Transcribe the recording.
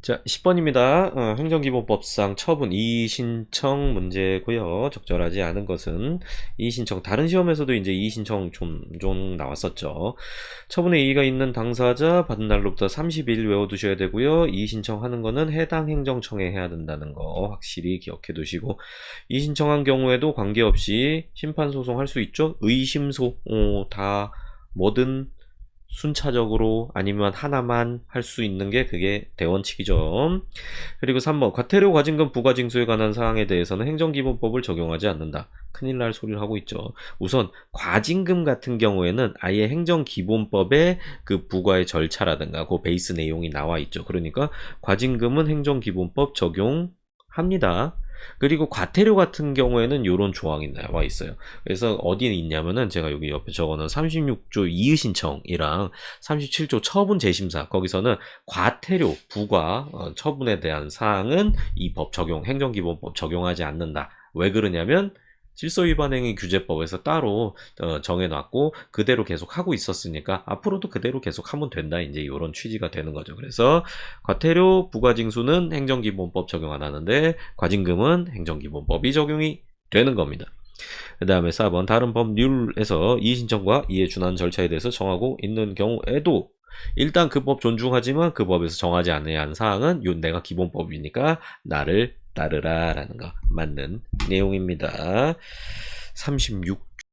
자, 10번입니다. 어, 행정기본법상 처분 이의신청 문제고요. 적절하지 않은 것은 이의신청. 다른 시험에서도 이제 이의신청 좀, 좀 나왔었죠. 처분의 이의가 있는 당사자 받은 날로부터 30일 외워두셔야 되고요. 이의신청하는 거는 해당 행정청에 해야 된다는 거 확실히 기억해 두시고 이의신청한 경우에도 관계없이 심판소송할 수 있죠. 의심소 어, 다 뭐든 순차적으로 아니면 하나만 할 수 있는 게 그게 대원칙이죠. 그리고 3번 과태료 과징금 부과징수에 관한 사항에 대해서는 행정기본법을 적용하지 않는다. 큰일 날 소리를 하고 있죠. 우선 과징금 같은 경우에는 아예 행정기본법에 그 부과의 절차라든가 그 베이스 내용이 나와 있죠. 그러니까 과징금은 행정기본법 적용합니다. 그리고 과태료 같은 경우에는 이런 조항이 나와 있어요. 그래서 어디에 있냐면은 제가 여기 옆에 적어놓은 36조 이의 신청이랑 37조 처분 재심사 거기서는 과태료 부과 어, 처분에 대한 사항은 이 법 적용 행정기본법 적용하지 않는다. 왜 그러냐면 질서 위반 행위 규제법에서 따로 어, 정해놨고 그대로 계속 하고 있었으니까 앞으로도 그대로 계속 하면 된다 이제 이런 취지가 되는 거죠. 그래서 과태료 부과징수는 행정기본법 적용 안 하는데 과징금은 행정기본법이 적용이 되는 겁니다. 그 다음에 4번 다른 법률에서 이의신청과 준하는 절차에 대해서 정하고 있는 경우에도 일단 그 법 존중하지만 그 법에서 정하지 않아야 하는 사항은 요 내가 기본법이니까 나를 따르라 라는 거 맞는 내용입니다. 36